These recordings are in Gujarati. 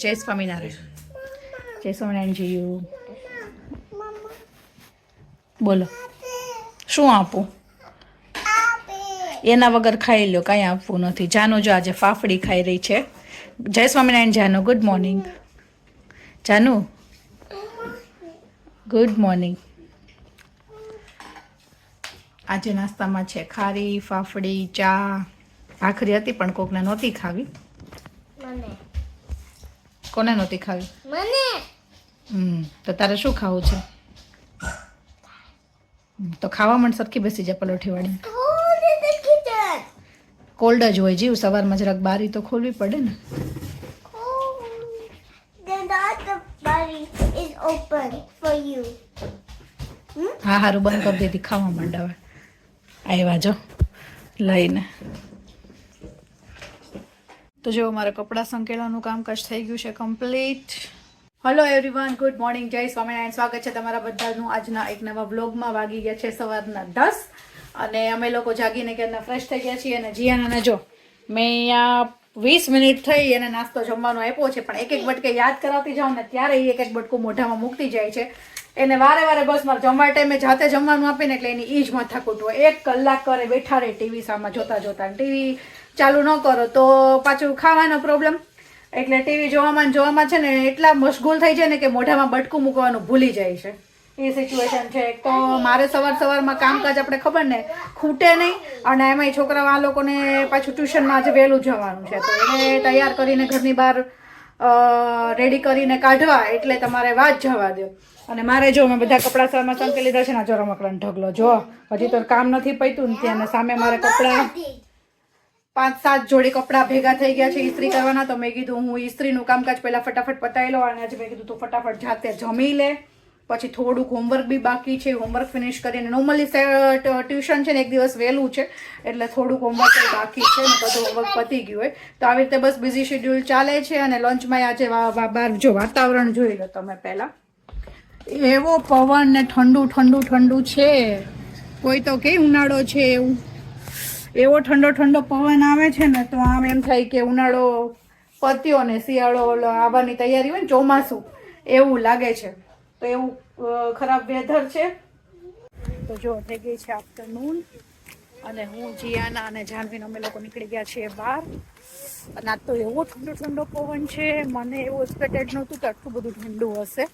જય સ્વામિનારાયણ. જય સ્વામિનારાયણ જીયું બોલો. શું આપું? એના વગર ખાઈ લો કાંઈ આપવું નથી. જાનો જો આજે ફાફડી ખાઈ રહી છે. જય સ્વામિનારાયણ જાનુ ગુડ મોર્નિંગ જાનુ? ગુડ મોર્નિંગ આજે નાસ્તામાં છે ખારી ફાફડી ચા. ભાખરી હતી પણ કોકને નહોતી ખાવી. મને. કોને નહોતી ખાવી? મને. હમ તો તારે શું ખાવું છે? તો ખાવા માંડ સરખી બેસી જા પલોઠી વાળી. કોલ્ડ જ હોય જીવ સવારમાં જરાક બારી તો ખોલવી પડે ને. હા હારું બંધ કરી દીધી ખાવા માંડાવે આવ્યા જો લઈને. તો જો મારા કપડાં સંકેલાનું કામકાજ થઈ ગયું છે complete hello everyone good morning Jai Swaminarayan. સ્વાગત છે તમારા બધાનું. આજના એક નવા બ્લોગમાં વાગી ગયા છે સવારના દસ અને અમે લોકો જાગીને ક્યારના ફ્રેશ થઈ ગયા છીએ અને જીયાનાને જો મેં અહીંયા વીસ મિનિટ થઈ અને નાસ્તો જમવાનો આપ્યો છે, પણ એક એક બટકે યાદ કરાવતી જાઉં ને ત્યારે એ એક એક બટકું મોઢામાં મૂકતી જાય છે. એને વારે વારે બસ મારે જમવા ટાઈમે જાતે જમવાનું આપીને એટલે એની ઈ જ માથાકૂટ એક કલાક કરે બેઠા રહે ટીવી સામે જોતા જોતા ટીવી ચાલુ ન કરો તો પાછું ખાવાનો પ્રોબ્લેમ એટલે ટીવી જોવામાં જોવામાં છે ને એટલા મશગુલ થઈ જાય ને કે મોઢામાં બટકું મૂકવાનું ભૂલી જાય છે. એ સિચ્યુએશન છે. તો મારે સવાર સવારમાં કામકાજ આપણે ખબર ને ખૂટે નહીં અને એમાંય છોકરાઓ આ લોકોને પાછું ટ્યુશનમાં આજે વહેલું જવાનું છે. તો એને તૈયાર કરીને ઘરની બહાર રેડી કરીને કાઢવા એટલે તમારે વાત જવા દો. અને મારે જો મેં બધા કપડાં સામાં સંકેલી લીધા છે ને જો રમકડાનો ઢગલો. જો, હજી તો કામ નથી પૈતું ને ત્યાં સામે મારે કપડાં પાંચ સાત જોડી કપડાં ભેગા થઈ ગયા છે ઇસ્ત્રી કરવાના, તો મેં કીધું હું ઇસ્ત્રીનું કામકાજ પહેલાં ફટાફટ પતાવી લો અને આજે મેં કીધું તું ફટાફટ જાતે જમી લે. પછી થોડુંક હોમવર્ક બી બાકી છે હોમવર્ક ફિનિશ કરીને નોર્મલી ટ્યુશન છે ને એક દિવસ વહેલું છે, એટલે થોડુંક હોમવર્ક બાકી છે ને બધું હોમવર્ક પતી ગયું હોય. તો આવી રીતે બસ બિઝી શેડ્યુલ ચાલે છે અને લંચમાં આજે બહાર જો વાતાવરણ જોઈ લો તમે પહેલાં. એવો પવન ને ઠંડુ ઠંડુ ઠંડુ છે. કોઈ તો કે ઉનાળો છે એવું. એવો ઠંડો ઠંડો પવન આવે છે ને, તો આમ એમ થાય કે ઉનાળો પત્યો ને શિયાળો આવવાની તૈયારી હોય ને, ચોમાસું, એવું લાગે છે. તો એવું ખરાબ વેધર છે. તો જો, થઈ ગઈ છે આફ્ટરનૂન અને હું જીયાના અને જાનવીનો અમે લોકો નીકળી ગયા છીએ બહાર. અને આજ તો એવો ઠંડો ઠંડો પવન છે, મને એવું એક્સપેક્ટેડ નહોતું કે આટલું બધું ઠંડુ હશે.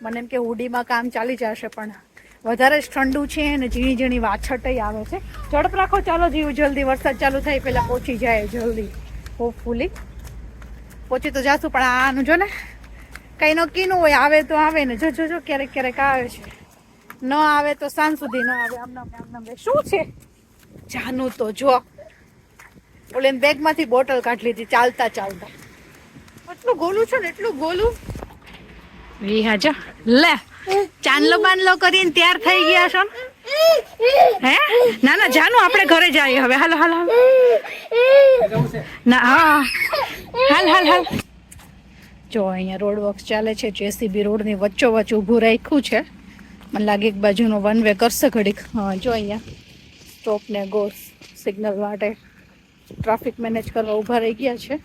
મને એમ કે હુડીમાં કામ ચાલી જશે પણ વધારે જ ઠંડુ છે અને ઝીણી ઝીણી વાછટય આવે છે. ઝડપ રાખો, ચાલો જીવ, જલ્દી. વરસાદ ચાલુ થાય પહેલાં પહોંચી જાય, જલ્દી. હોપફુલી પહોંચી તો જાશું, પણ આનું જો ને, કંઈ નો કીનું હોય, આવે તો આવે ને. જો જો ક્યારેક ક્યારેક આવે છે. ન આવે તો સાંજ સુધી ન આવે. આમનામ ને શું છે? જાનું તો જો. ઓલે બેગમાંથી બોટલ કાઢી લીધી, ચાલતા ચાલતા. એટલું ગોલું છે ને, એટલું ગોલું. હાજા લે. ચાંદલો બાંદલો કરીને તૈયાર થઈ ગયા છો? હે? ના ના, જાનું, આપણે ઘરે જઈએ હવે. હાલો હાલો હાલો. ના, હા હાલ હાલ હાલ. જો, અહીંયા રોડ વર્ક ચાલે છે. જેસીબી રોડની વચ્ચો વચ્ચે ઊભું રાખ્યું છે. મને લાગે એક બાજુનો વન વે કરશે ઘડીક. હા, જો અહીંયા. સ્ટોપ ને ગો સિગ્નલ માટે ટ્રાફિક મેનેજ કરવા ઊભા રહી ગયા છે.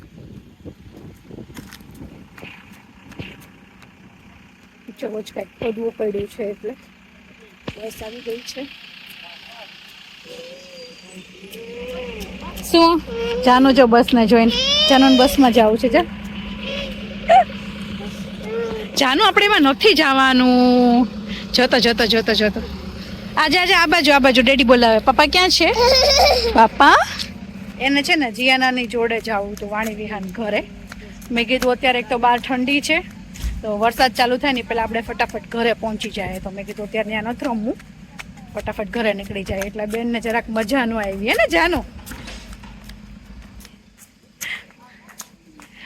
વચ્ચે કાંઈક ખોદવું પડ્યું છે એટલે બસ આવી ગઈ છે. શું? જાનું જો બસને જોઈને. જાનું બસમાં જવું છે, જા. જાનું, આપણે એમાં નથી જવાનું. જતો જતો જતો જતો. આજે આજે આ બાજુ આ બાજુ, ડેડી બોલાવે. પપ્પા ક્યાં છે? પપ્પા? એને છે ને જીયાનાની જોડે જવું હતું, વાણી વિહાન ઘરે. મેં કીધું, અત્યારે એક તો બહાર ઠંડી છે. તો વરસાદ ચાલુ થાય ને પહેલાં આપણે ફટાફટ ઘરે પહોંચી જાય. તો મેં કીધું અત્યારે ત્યાં નથી રમવું. ફટાફટ ઘરે નીકળી જાય. એટલે બેનને જરાક મજા ન આવી. હે ને, જાનું.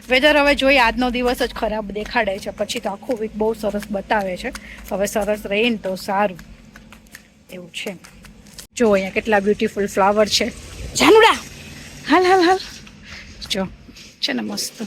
વેધર હવે જોઈએ. આજનો દિવસ જ ખરાબ દેખાડે છે. પછી તો આખું વીક બહુ સરસ બતાવે છે. હવે સરસ રહે તો સારું. એવું છે. જો અહીંયા કેટલા બ્યુટીફુલ ફ્લાવર છે. જાનુડા! હાલ હાલ હાલ. જો, છે ને મસ્ત.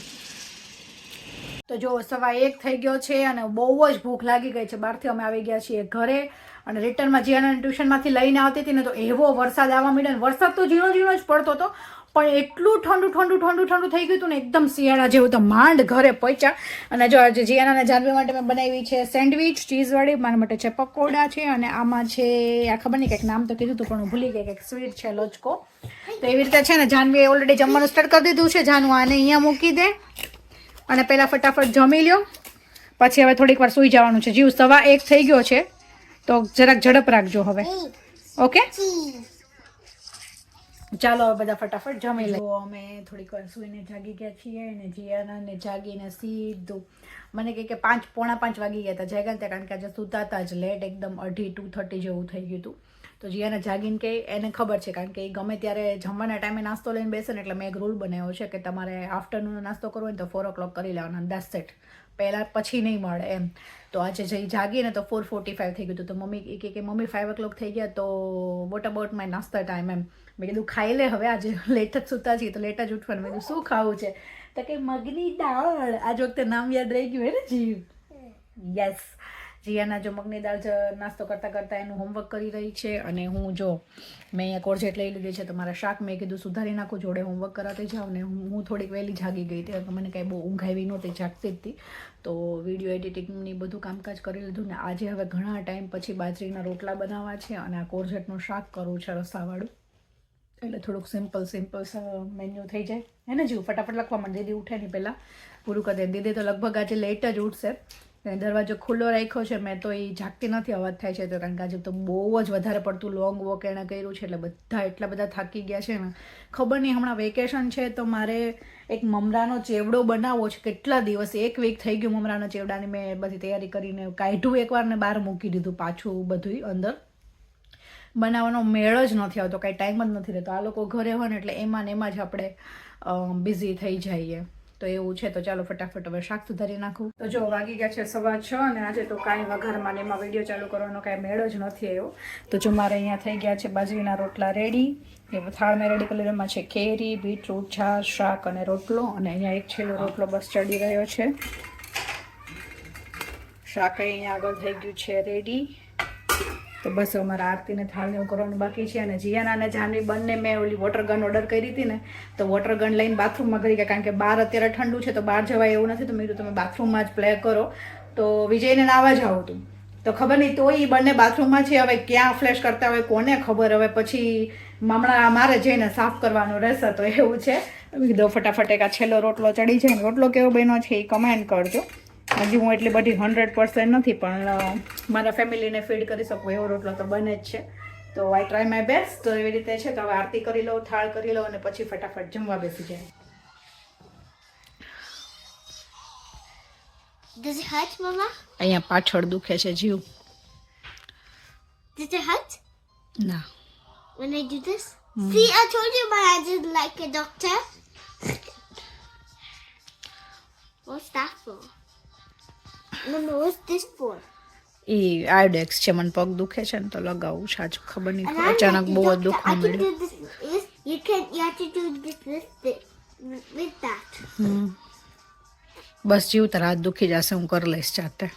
તો જો સવા એક થઈ ગયો છે અને બહુ જ ભૂખ લાગી ગઈ છે. બહારથી અમે આવી ગયા છીએ ઘરે અને રિટર્નમાં જીયાના ટ્યુશનમાંથી લઈને આવતી હતી ને તો એવો વરસાદ આવવા મળ્યો વરસાદ તો ઝીણો ઝીણો જ પડતો હતો, પણ એટલું ઠંડુ ઠંડુ ઠંડુ ઠંડુ થઈ ગયું હતું ને એકદમ શિયાળા જેવું તો માંડ ઘરે પહોંચ્યા. અને જો આજે જીયાના જાનવી માટે મેં બનાવી છે સેન્ડવિચ, ચીઝવાળી, મારા માટે છે પકોડા છે અને આમાં છે, આ ખબર નહીં, કંઈક નામ તો કીધું હતું, પણ હું ભૂલી ગઈ, કંઈક સ્વીટ છે, લોચકો. તો એવી રીતે છે ને જાનવીએ ઓલરેડી જમવાનું સ્ટાર્ટ કરી દીધું છે. જાનુ આને અહીંયા મૂકી દે. અને પહેલાં ફટાફટ જમી લ્યો. પછી હવે થોડીક વાર સૂઈ જવાનું છે. જીવ સવા એક થઈ ગયો છે. તો જરાક ઝડપ રાખજો હવે. ઓકે? ચાલો હવે બધા ફટાફટ જમી લે. અમે થોડીક વાર સૂઈને જાગી ગયા છીએ અને જીયાના ને જાગીને સીધું મને કહે કે પાંચ, પોણા પાંચ વાગી ગયા હતા. જાગ્યા ત્યાં કારણ કે આજે સૂતા જ લેટ એકદમ અઢી ટુ થર્ટી જેવું થઈ ગયું હતું. તો જીયાને જાગીને કે એને ખબર છે કારણ કે એ ગમે ત્યારે જમવાના ટાઈમે નાસ્તો લઈને બેસે ને એટલે મેં એક રૂલ બનાવ્યો છે કે તમારે આફ્ટરનૂનનો નાસ્તો કરવો હોય ને તો ફોર ઓ ક્લોક કરી લેવાનો દસ સેટ પહેલાં પછી નહીં મળે એમ. તો આજે જઈ જાગીને તો ફોર ફોર્ટી ફાઇવ થઈ ગયું હતું. તો મમ્મી એ કે મમ્મી ફાઈવ ઓ ક્લોક થઈ ગયા તો વોટ અબાઉટ માય નાસ્તા ટાઈમ એમ. મેં કીધું ખાઈ લે હવે આજે લેટ જ સૂતા છીએ તો લેટ જ ઉઠવાનું. મેં કીધું શું ખાવું છે? તો કે મગની દાળ. આજ વખતે નામ યાદ રહી ગયું હે ને જીવ? યસ જીયાના જો મગની દાળ નાસ્તો કરતાં કરતાં એનું હોમવર્ક કરી રહી છે અને હું જો મેં અહીંયા કોરજેટ લઈ લીધી છે તો મારા શાક મેં કીધું સુધારી નાખું, જોડે હોમવર્ક કરાવતી જાઉં ને હું થોડીક વહેલી જાગી ગઈ હતી. તો મને કાંઈ બહુ ઊંઘ આવી નહોતી, જાગતી હતી. તો વીડિયો એડિટિંગની બધું કામકાજ કરી લીધું ને આજે હવે ઘણા ટાઈમ પછી બાજરીના રોટલા બનાવવા છે અને આ કોરજેટનું શાક કરવું છે રસાવાળું. એટલે થોડુંક સિમ્પલ સિમ્પલ મેન્યુ થઈ જાય. હે ને જીવ? ફટાફટ લખવા માંડે, દીદી ઉઠે નહીં પહેલાં. પૂરું કરી દે, દીદી તો લગભગ આજે લેટ જ ઉઠશે. દરવાજો ખુલ્લો રાખ્યો છે, મેં તો એ જાગતી નથી, અવાજ થાય છે, તો કારણ કે આજે તો બહુ જ વધારે પડતું લોંગ વોક એણે કર્યું છે, એટલે બધા એટલા બધા થાકી ગયા છે ને. ખબર નહીં, હમણાં વેકેશન છે, તો મારે એક મમરાનો ચેવડો બનાવવો છે, કેટલા દિવસ? એક વીક થઈ ગયું મમરાના ચેવડાની મેં બધી તૈયારી કરીને કાઢ્યું, એકવાર ને બહાર મૂકી દીધું પાછું બધું અંદર. બનાવવાનો મેળ જ નથી આવતો, કાંઈ ટાઈમ જ નથી રહેતો. આ લોકો ઘરે હોય ને, એટલે એમાં ને એમાં જ આપણે બિઝી થઈ જઈએ. તો એવું છે, તો ચાલો ફટાફટ હવે શાક સુધારી નાખું. તો જો, વાગી ગયા છે સવા છ અને આજે તો કાંઈ વઘારમાં ને એમાં વીડિયો ચાલુ કરવાનો કાંઈ મેળો જ નથી આવ્યો. તો જો મારે અહીંયા થઈ ગયા છે બાજરીના રોટલા રેડી એ થાળમાં રેડી કલરમાં છે કેરી બીટરૂટ છાશ, શાક અને રોટલો. અને અહીંયા એક છેલ્લો રોટલો બસ ચડી રહ્યો છે. શાક અહીંયા આગળ થઈ ગયું છે રેડી તો બસ હવે મારા આરતીને થાળને એવું કરવાનું બાકી છે અને જીયાના અને જાનવી બંને મેં ઓલી વોટર ગન ઓર્ડર કરી હતી ને, તો વોટર ગન લઈને બાથરૂમમાં ગઈ ગયા. કારણ કે બહાર અત્યારે ઠંડુ છે તો બહાર જવાય એવું નથી. તો મેં તમે બાથરૂમમાં જ પ્લે કરો. તો વિજયને નાવા જ આવું તો ખબર નહીં, તો એ બંને બાથરૂમમાં છે. હવે ક્યાં ફ્લેશ કરતા હોય કોને ખબર? હવે પછી હમણાં મારે જઈને સાફ કરવાનું રહેશે તો એવું છે. કીધું, ફટાફટ એક આ છેલ્લો રોટલો ચડી જાય રોટલો કેવો બન્યો છે એ કમેન્ટ કરજો. હજી હું એટલી બધી હંડ્રેડ પર્સન્ટ નથી પણ મારા ફેમિલીને ફીડ કરી શકું એવો રોટલો તો બને જ છે તો આઈ ટ્રાય માય બેસ્ટ તો એવી રીતે છે તો હવે આરતી કરી લઉં થાળ કરી લઉં અને પછી ફટાફટ જમવા બેસી જાય Does it hurt, Mama? અહીંયા પાછળ દુખે છે જીવ Does it hurt ના when I do this? See, I told you my hands is like a doctor. What's that for? એ આયોડેક્સ છે મને પગ દુખે છે ને તો લગાવું આજ ખબર નહીં અચાનક બહુ જ. દુખવા મળ્યું. બસ જીવ તારા હાથ દુખી જશે હું કરી લઈશ જાતે